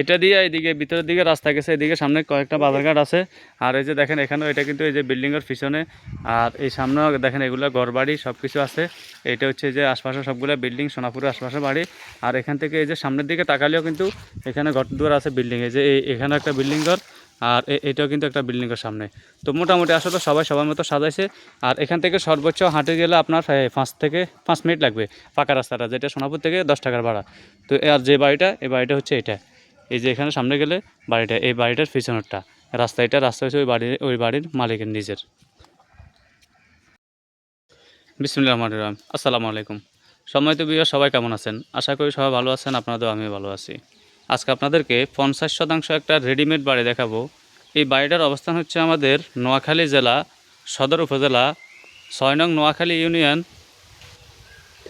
এটা দিয়ে এইদিকে, ভিতরের দিকে রাস্তা গেছে এদিকে সামনে কয়েকটা বাজারঘাট আছে। আর এই যে দেখেন, এখানেও এটা কিন্তু এই যে বিল্ডিংয়ের পিছনে। আর এই সামনেও দেখেন, এগুলো ঘরবাড়ি সব কিছু আছে। এটা হচ্ছে যে আশপাশে সবগুলো বিল্ডিং সোনাপুরের আশপাশে বাড়ি। আর এখান থেকে এই যে সামনের দিকে তাকালেও কিন্তু এখানে ঘর দুয়ার আছে বিল্ডিং এই যে এই- এখানে একটা বিল্ডিং ঘর, আর এটাও কিন্তু একটা বিল্ডিংয়ের সামনে। তো মোটামুটি আসলে সবাই সবার মতো সাজাইছে। আর এখান থেকে সর্বোচ্চ হাঁটে গেলে আপনার পাঁচ থেকে পাঁচ মিনিট লাগবে পাকা রাস্তাটা, যেটা সোনাপুর থেকে দশ টাকার ভাড়া। তো আর যে বাড়িটা এই বাড়িটা হচ্ছে এটা। এই যে এখানে সামনে গেলে বাড়িটা, এই বাড়িটার পিছনেরটা। রাস্তা এটা রাস্তা হচ্ছে ওই বাড়ির ওই বাড়ির মালিকের নিজের। বিসমুল্লাহ রহমান রহিম। আসসালামু আলাইকুম। সময় তো বিয়ে সবাই কেমন আছেন? আশা করি সবাই ভালো আছেন আপনাদের আমি ভালো আছি। আজকে আপনাদেরকে পঞ্চাশ শতাংশ একটা রেডিমেড বাড়ি দেখাবো। এই বাড়িটার অবস্থান হচ্ছে আমাদের নোয়াখালী জেলা, সদর উপজেলা, ছয় নং নোয়াখালী ইউনিয়ন,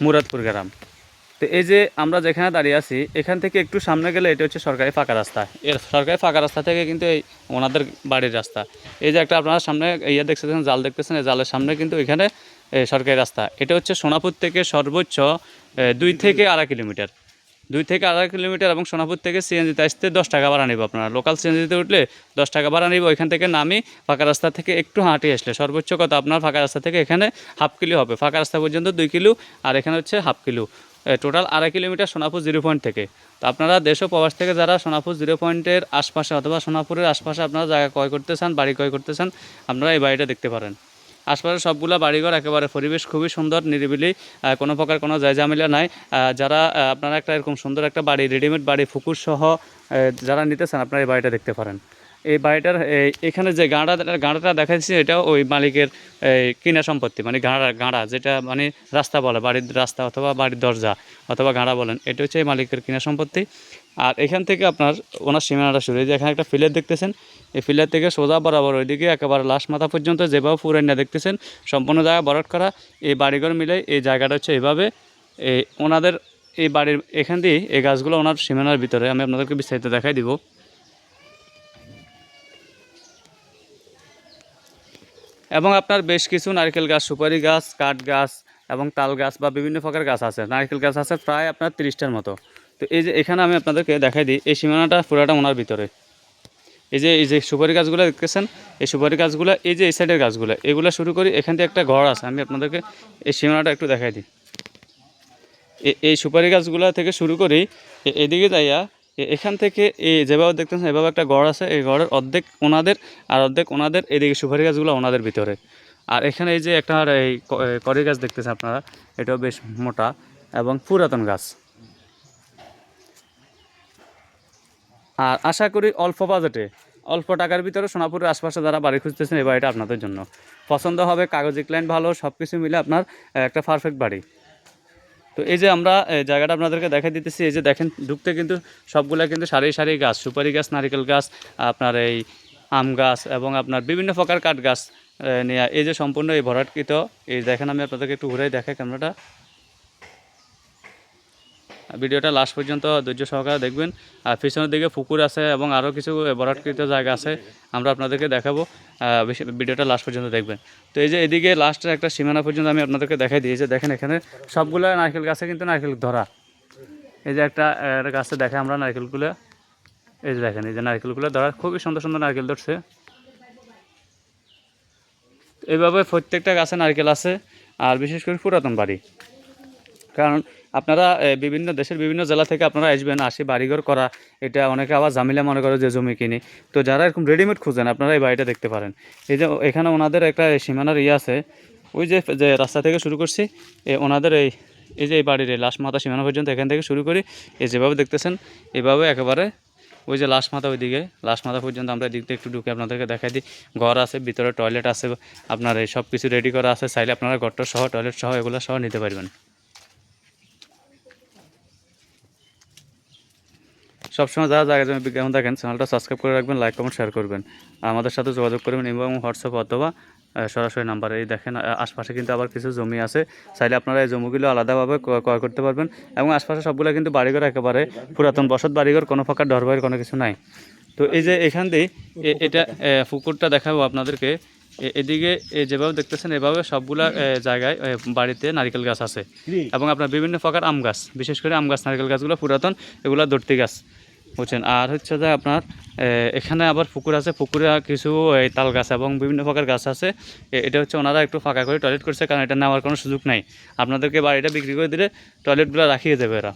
মুরাদপুর গ্রাম। তো এই যে আমরা যেখানে দাঁড়িয়ে আছি, এখান থেকে একটু সামনে গেলে এটা হচ্ছে সরকারি ফাঁকা রাস্তা। এর সরকারি ফাঁকা রাস্তা থেকে কিন্তু এই ওনাদের বাড়ির রাস্তা। এই যে একটা আপনারা সামনে ইয়ে দেখতেছেন, জাল দেখতেছেন, এই জালের সামনে কিন্তু এখানে সরকারি রাস্তা। এটা হচ্ছে সোনাপুর থেকে সর্বোচ্চ দুই থেকে আড়াই কিলোমিটার। দুই থেকে আড়াই কিলোমিটার এবং সোনাপুর থেকে সিএনজিতে আসতে দশ টাকা ভাড়া নিব আপনারা। লোকাল সিএনজিতে উঠলে দশ টাকা ভাড়া নিব, ওইখান থেকে নামি ফাঁকা রাস্তা থেকে একটু হাঁটি আসলে। সর্বোচ্চ কত আপনার ফাঁকা রাস্তা থেকে এখানে হাফ কিলো হবে। ফাঁকা রাস্তা পর্যন্ত দুই কিলো, আর এখানে হচ্ছে হাফ কিলো। টোটাল আড়াই কিলোমিটার সোনাপুর জিরো পয়েন্ট থেকে। তো আপনারা দেশ প্রবাস থেকে যারা সোনাপুর জিরো পয়েন্টের আশপাশে অথবা সোনাপুরের আশপাশে আপনারা জায়গা ক্রয় করতে চান, বাড়ি ক্রয় করতে চান, আপনারা এই বাড়িটা দেখতে পারেন। আশপাশে সবগুলো বাড়িঘর একেবারে পরিবেশ খুবই সুন্দর, নিরিবিলি কোনো প্রকার কোনো জায়জামিলা নাই। যারা আপনারা একটা এরকম সুন্দর একটা বাড়ি রেডিমেড বাড়ি ফুকুর সহ যারা নিতে চান, আপনারা এই বাড়িটা দেখতে পারেন। এই বাড়িটার এখানে যে গাঁড়া, গাঁড়াটা দেখাচ্ছি এটা ওই মালিকের কিনা সম্পত্তি মানে গাঁড়া গাঁড়া, যেটা মানে রাস্তা বলে, বাড়ির রাস্তা অথবা বাড়ির দরজা অথবা গাঁড়া বলেন, এটা হচ্ছে এই মালিকের কিনা সম্পত্তি। আর এখান থেকে আপনার ওনার সীমানাটা শুরু যে এখানে একটা ফিলের দেখতেছেন, এই ফিলের থেকে সোজা বরাবর ওইদিকে একেবারে লাশ মাথা পর্যন্ত যেভাবে পুরাইনা দেখতেছেন, সম্পূর্ণ জায়গা বরট করা, এই বাড়িঘর মিলে এই জায়গাটা হচ্ছে এইভাবে, এই ওনাদের এই বাড়ির এখান দিয়ে এই গাছগুলো ওনার সীমানার ভিতরে, আমি আপনাদেরকে বিস্তারিত দেখাই দিব। এবং আপনার বেশ কিছু নারকেল গাছ, সুপারি গাছ, কাঠ গাছ এবং তাল গাছ বা বিভিন্ন প্রকার গাছ আছে। নারকেল গাছ আছে প্রায় আপনার তিরিশটার মতো। তো এই যে এখানে আমি আপনাদেরকে দেখাই দিই, এই সীমানাটা পুরাটা ওনার ভিতরে। এই যে এই যে সুপারি গাছগুলো দেখতেছেন, এই সুপারি গাছগুলো, এই যে এই সাইডের গাছগুলো, এগুলো শুরু করি, এখান থেকে একটা ঘর আছে, আমি আপনাদেরকে এই সীমানাটা একটু দেখাই দিই। এই সুপারি গাছগুলো থেকে শুরু করি এদিকে যাইয়া এখান থেকে এই যেভাবে দেখতেছেন এভাবে একটা গড় আছে। এই ঘরের অর্ধেক ওনাদের আর অর্ধেক ওনাদের এদিকে সুপারি গাছগুলো ওনাদের ভিতরে। আর এখানে এই যে একটা এই ক- এ, কড়ি গাছ দেখতেছেন আপনারা এটাও বেশ মোটা এবং পুরাতন গাছ। আর আশা করি অল্প বাজেটে অল্প টাকার ভিতরে সোনাপুরের আশপাশে যারা বাড়ি খুঁজতেছেন এই বাড়িটা আপনাদের জন্য। পছন্দ হবে কাগজি ক্লাইন্ট ভালো সব কিছু মিলে আপনার একটা পারফেক্ট বাড়ি। তো এই যে আমরা জায়গাটা আপনাদেরকে দেখা দিতেছি, এই যে দেখেন, ঢুকতে কিন্তু সবগুলা কিন্তু সারি সারি গাছ, সুপারি গাছ, নারিকেল গাছ, আপনার এই আম গাছ এবং আপনার বিভিন্ন প্রকার কাঠ গাছ নিয়ে। এই যে সম্পূর্ণ এই ভরাটকৃত, এই দেখেন আমি আপনাদেরকে একটু ঘুরাই দেখাই ক্যামেরাটা। ভিডিওটা লাস্ট পর্যন্ত ধৈর্য সহকারে দেখবেন। আর পিছনের দিকে পুকুর আছে এবং আরও কিছু ভরাটকৃত জায়গা আছে, আমরা আপনাদেরকে দেখাবো। ভিডিওটা লাস্ট পর্যন্ত দেখবেন। তো এই যে এদিকে লাস্টের একটা সীমানা পর্যন্ত আমি আপনাদেরকে দেখাই যে দেখেন এখানে সবগুলো নারকেল গাছে কিন্তু নারকেল ধরা। এই যে একটা গাছে দেখে আমরা নারকেলগুলো। এই যে দেখেন, এই যে নারকেলগুলো ধরা। খুবই সুন্দর সুন্দর নারকেল ধরছে। এইভাবে প্রত্যেকটা গাছে নারকেল আছে, আর বিশেষ করে পুরাতন বাড়ি। কারণ আপনারা বিভিন্ন দেশের বিভিন্ন জেলা থেকে আপনারা আসবেন আসি বাড়িঘর করা এটা অনেকে আবার জামিলা মনে করে যে জমি কিনি। তো যারা এরকম রেডিমেড খুঁজেন আপনারা এই বাড়িটা দেখতে পারেন। এই যে এখানে ওনাদের একটা সীমানার ইয়ে আছে ওই যে যে রাস্তা থেকে শুরু করছি এ, ওনাদের এই এই যে এই বাড়ির এই লাশ মাথা সীমানা পর্যন্ত এখান থেকে শুরু করি। এই যেভাবে দেখতেছেন এভাবে একেবারে ওই যে লাশ মাথা ওইদিকে লাশ মাথা পর্যন্ত আমরা এদিক দিয়ে একটু ঢুকে আপনাদেরকে দেখাই দিই। ঘর আছে ভিতরে টয়লেট আছে আপনার এই সব কিছু রেডি করা আছে। চাইলে আপনারা ঘরটা সহ টয়লেট সহ এগুলো সহ নিতে পারবেন। সবসময় যারা জায়গা জমি বিজ্ঞাপন দেখেন চ্যানেলটা সাবস্ক্রাইব করে রাখবেন লাইক কমেন্ট শেয়ার করবেন। আমাদের সাথে যোগাযোগ করবেন এবং হোয়াটসঅ্যাপ অথবা সরাসরি নাম্বারে এই দেখেন আশপাশে কিন্তু আবার কিছু জমি আছে। চাইলে আপনারা এই জমিগুলো আলাদাভাবে ক্রয় করতে পারবেন এবং আশপাশে সবগুলো কিন্তু বাড়িঘর একেবারে পুরাতন বসত বাড়িঘর কোনো প্রকার ডরবাইয়ের কোনো কিছু নাই। তো এই যে এখান দিয়ে এটা পুকুরটা দেখাবো আপনাদেরকে। এদিকে যেভাবে দেখতেছেন এভাবে সবগুলা জায়গায় বাড়িতে নারকেল গাছ আছে। এবং আপনার বিভিন্ন প্রকার আম গাছ বিশেষ করে আম গাছ নারকেল গাছগুলো পুরাতন এগুলো দর্তি গাছ। বুঝছেন? আর হচ্ছে যে আপনার এখানে আবার পুকুর আছে, পুকুরে কিছু এই তাল গাছ এবং বিভিন্ন প্রকার গাছ আছে। এটা হচ্ছে ওনারা একটু ফাঁকা করে টয়লেট করছে, কারণ এটা নেওয়ার কোনো সুযোগ নাই। আপনাদেরকে বাড়িটা বিক্রি করে দিলে টয়লেটগুলো রাখিয়ে দেবে এরা।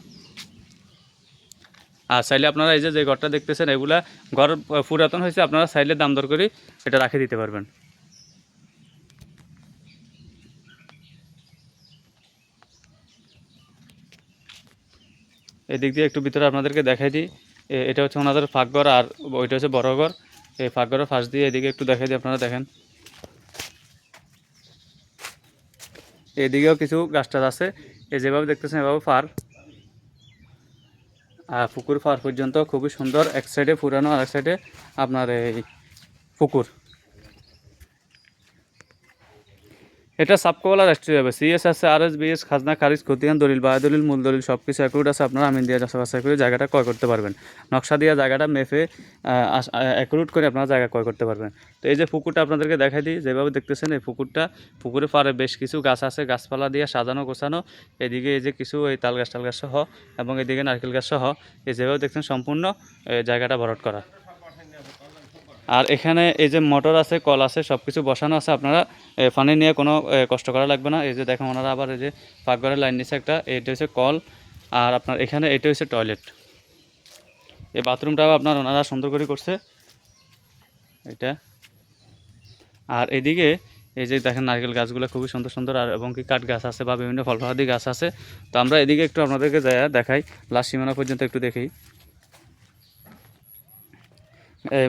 আর চাইলে আপনারা এই যে যে ঘরটা দেখতেছেন, এগুলা ঘর পুরাতন হয়েছে, আপনারা চাইলে দাম দর করে এটা রাখিয়ে দিতে পারবেন। এদিক দিয়ে একটু ভিতরে আপনাদেরকে দেখাই দিই। এটা হচ্ছে ওনাদের ফাঁকঘর আর ওইটা হচ্ছে বড় ঘর। এই ফাঁকঘরের ফাঁস দিয়ে এদিকে একটু দেখাই দিই, আপনারা দেখেন। এদিকেও কিছু গাছ টাছ আছে। এই যেভাবে দেখতেছেন, এভাবে ফার। আর পুকুর ফার পর্যন্ত খুবই সুন্দর, এক সাইডে পুরানো আর এক সাইডে আপনার এই পুকুর। এটা সাবকোলা রাষ্ট্রীয় হবে সিএস আছে আর এস বিএস খাজনা, খারিজ খতিয়ান দলিল, বায়ু দলিল, মূল দলিল সব কিছু অ্যাকুরেট আছে, আপনারা আমিন দিয়ে যাচাই করে জায়গাটা ক্রয় করতে পারবেন। নকশা দিয়ে জায়গাটা মেপে অ্যাকুরেট করে আপনারা জায়গা ক্রয় করতে পারবেন। তো এই যে পুকুরটা আপনাদেরকে দেখাই দিই, যেভাবে দেখতেছেন এই পুকুরটা পুকুরে পাড়ে বেশ কিছু গাছ আছে, গাছপালা দিয়ে সাজানো, গোছানো, এদিকে এই যে কিছু এই তাল গাছ, টাল গাছ সহ, এবং এদিকে নারকেল গাছ সহ, এই যেভাবে দেখছেন সম্পূর্ণ জায়গাটা ভরট করা। আর এখানে এই যে মোটর আছে, কল আছে সব কিছু বসানো আছে। আপনারা পানি নিয়ে কোনো কষ্ট করা লাগবে না। এই যে দেখেন, ওনারা আবার এই যে পাকঘরের লাইন নিচ্ছে একটা, এটা হচ্ছে কল। আর আপনার এখানে এটা হচ্ছে টয়লেট এই বাথরুমটাও আপনার ওনারা সুন্দর করে করছে। এটা। আর এদিকে, এই যে দেখেন, নারকেল গাছগুলো খুবই সুন্দর সুন্দর, আর এবং কি কাঠ গাছ আছে বা বিভিন্ন ফল ফলাদি গাছ আছে। তো আমরা এদিকে একটু আপনাদেরকে দেখাই। লাস্ট সীমানা পর্যন্ত একটু দেখি।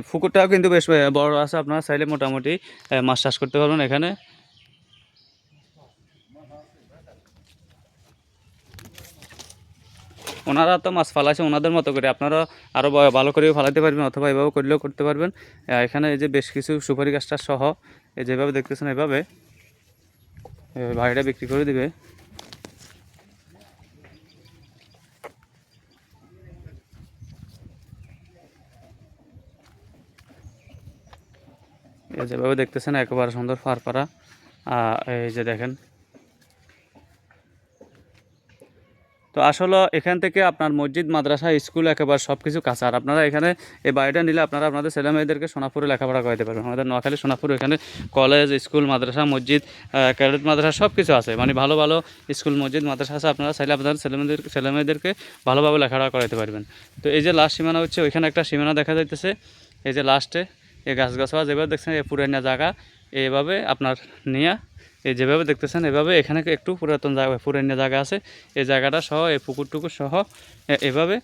পুকুরটাও কিন্তু বেশ বড় আছে আপনারা চাইলে মোটামুটি মাছ চাষ করতে পারবেন এখানে। ওনারা তো মাছ ফালাইছে ওনাদের মতো করে। আপনারা আরও ভালো করেও ফালাইতে পারবেন অথবা এভাবে করলেও করতে পারবেন। এখানে এই যে বেশ কিছু সুপারি গাছটা সহ যেভাবে দেখতেছেন এভাবে ভাইটা বিক্রি করে দিবে। যেভাবে দেখতেছেন, একেবারে সুন্দর ফারপাড়া এই যে দেখেন। তো আসলে এখান থেকে আপনার মসজিদ, মাদ্রাসা, স্কুল একেবারে সব কিছু। কাছে আর আপনারা এখানে এই বাড়িটা নিলে আপনারা আপনাদের ছেলে মেয়েদেরকে সোনাপুরে লেখাপড়া করাতে পারবেন। আমাদের নোয়াখালী, সোনাপুর, এখানে কলেজ, স্কুল, মাদ্রাসা, মসজিদ ক্যাডেট মাদ্রাসা সব কিছু আছে। মানে ভালো ভালো স্কুল, মসজিদ, মাদ্রাসা আছে। আপনারা চাইলে আপনাদের ছেলে মেয়েদের, ছেলে মেয়েদেরকে ভালোভাবে লেখাপড়া করাতে পারবেন। তো এই যে লাস্ট সীমানা হচ্ছে, ওইখানে একটা সীমানা দেখা যাইতেছে। এই যে লাস্টে এই গাছ গাছওয়া যেভাবে দেখছেন, এই পুরানা জায়গা, এইভাবে আপনার নিয়া এই যেভাবে দেখতেছেন, এভাবে এখানে একটু পুরাতন জায়গা, পুরানা জায়গা আছে। এই জায়গাটা সহ, এই পুকুরটুকুর সহ এভাবে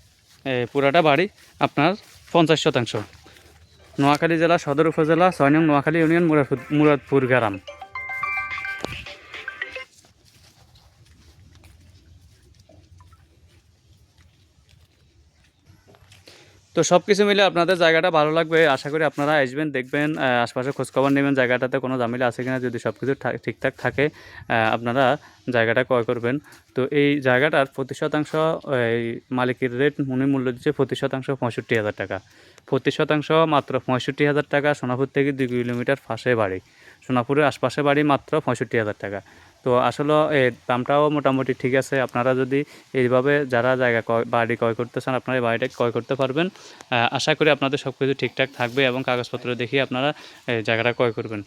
পুরাটা বাড়ি আপনার পঞ্চাশ শতাংশ। নোয়াখালী জেলা সদর উপজেলা, ছয় নং নোয়াখালী ইউনিয়ন মুরাদপুর গ্রাম। তো সব কিছু মিলে আপনাদের জায়গাটা ভালো লাগবে। আশা করি আপনারা আসবেন, দেখবেন আশপাশে খোঁজখবর নেবেন, জায়গাটাতে কোনো ঝামেলা আছে কিনা যদি সব কিছু ঠিকঠাক থাকে আপনারা জায়গাটা ক্রয় করবেন। তো এই জায়গাটার প্রতি শতাংশ, এই মালিকের রেট উনি মূল্য দিচ্ছে প্রতি শতাংশ পঁয়ষট্টি হাজার টাকা। প্রতি শতাংশ মাত্র পঁয়ষট্টি হাজার টাকা সোনাপুর থেকে দুই কিলোমিটার ফাঁসে বাড়ি। সোনাপুরের আশপাশে বাড়ি মাত্র পঁয়ষট্টি হাজার টাকা। তো আসলে দামটাও মোটামুটি ঠিক আছে। আপনারা যদি এইভাবে যারা জায়গা ক্রয়, বাড়ি ক্রয় করতে চান, আপনারা এই বাড়িটা ক্রয় করতে পারবেন। আশা করি আপনাদের সব কিছু ঠিকঠাক থাকবে এবং কাগজপত্র দেখিয়ে আপনারা এই জায়গাটা ক্রয় করবেন।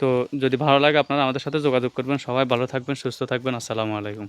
তো যদি ভালো লাগে, আপনারা আমাদের সাথে যোগাযোগ করবেন। সবাই ভালো থাকবেন, সুস্থ থাকবেন। আসসালামু আলাইকুম।